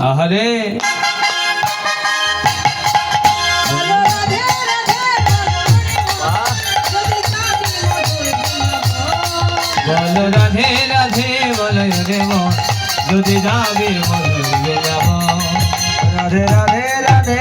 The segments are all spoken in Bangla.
আহারে বলো রাধে রাধে বলো যদি যাবি। বলো রাধে রাধে বলো রে যদি যাবে মধুর যাব রাধে রাধে রাধে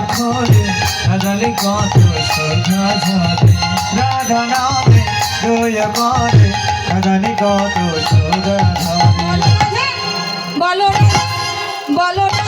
অক্ষরে রাধালি কত সোজা ঝরে রাধা নামে দুই করে রাধালি কত সোজা ঝরে বলো বলো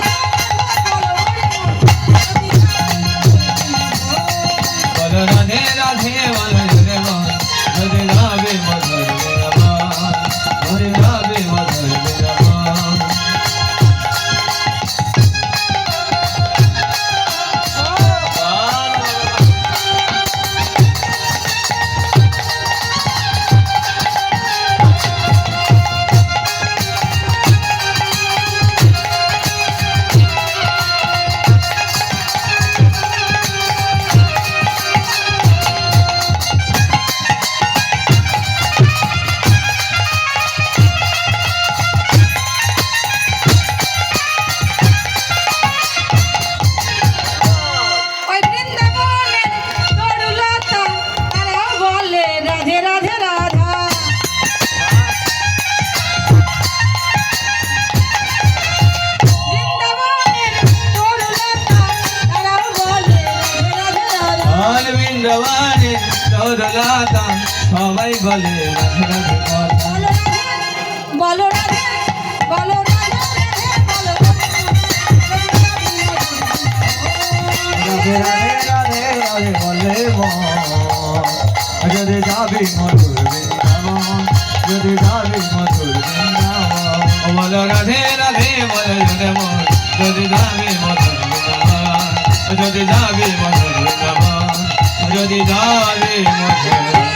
বৃন্দাবনে তরলাতা সবাই বলে রাধে রাধে বলো রাধে বলো রাধে রাধে রাধে রাধে রাধে রাধে বলে যদি যাবে মধুর যদি যাবে মধুর বৃন্দাবন রাধে রাধে বলো যদি যাবে মধুর যদি যাবে মধুর যদি যাবে মশলা